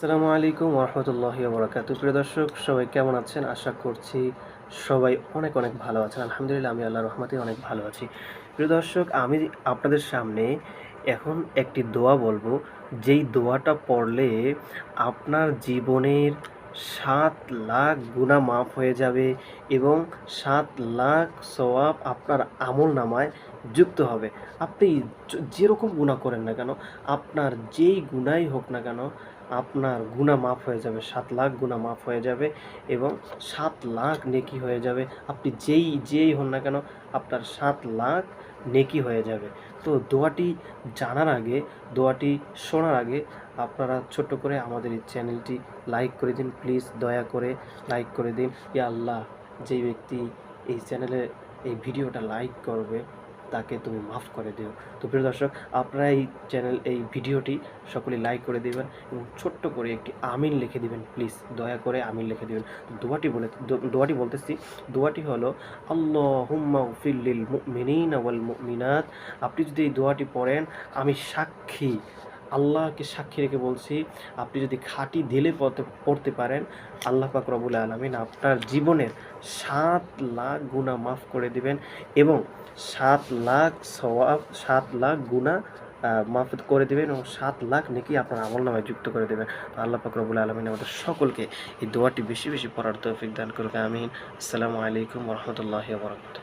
আসসালামু আলাইকুম রহমতুল্লাহ বরাকাত প্রিয় দর্শক, সবাই কেমন আছেন? আশা করছি সবাই অনেক অনেক ভালো আছেন। আলহামদুলিল্লাহ, আমি আল্লাহ রহমতে অনেক ভালো আছি। প্রিয় দর্শক, আমি আপনাদের সামনে এখন একটি দোয়া বলব। যেই দোয়াটা পড়লে আপনার জীবনের সাত লাখ গুণা মাফ হয়ে যাবে এবং সাত লাখ সওয়াব আপনার আমল নামায় যুক্ত হবে। আপনি যেরকম গুণা করেন না কেন, আপনার যেই গুণাই হোক না কেন, আপনার গুণা মাফ হয়ে যাবে, সাত লাখ গুণা মাফ হয়ে যাবে এবং সাত লাখ নেকি হয়ে যাবে। আপনি যেই যেই হন না কেন, আপনার সাত লাখ নেকি হয়ে যাবে। তো দোয়াটি জানার আগে, দোয়াটি শোনার আগে আপনারা ছোট্ট করে আমাদের এই চ্যানেলটি লাইক করে দিন, প্লিজ দয়া করে লাইক করে দিন। ইয়া আল্লাহ যেই ব্যক্তি এই চ্যানেলে এই ভিডিওটা লাইক করবে তাকে তুমি মাফ করে দিও। তো প্রিয় দর্শক, আপনারা এই চ্যানেল এই ভিডিওটি সকলে লাইক করে দেবেন এবং ছোট্ট করে একটি আমিন লিখে দিবেন প্লিজ দয়া করে আমিন লিখে দিবেন। দোয়াটি বলে দোয়াটি বলতেছি, দোয়াটি হলো, আল্লাহুম্মা ফিল্লিল মুমিনিনা ওয়াল আপনি যদি এই দোয়াটি পড়েন, আমি সাক্ষী আল্লাহকে সাক্ষী রেখে বলছি, আপনি যদি খাঁটি দিলে পড়তে পড়তে পারেন, আল্লাহ পাক রবুল আলমিন আপনার জীবনের সাত লাখ গুণা মাফ করে দিবেন এবং সাত লাখ সওয়াব, সাত লাখ গুণা মাফ করে দেবেন এবং সাত লাখ নাকি আপনার আমল নামায় যুক্ত করে দেবেন। আল্লাহ পাক রবুল আলমিন আমাদের সকলকে এই দোয়াটি বেশি বেশি পড়ার তৌফিক দান করবে আমিন। আসসালামু আলাইকুম রহমতুল্লাহ বরকত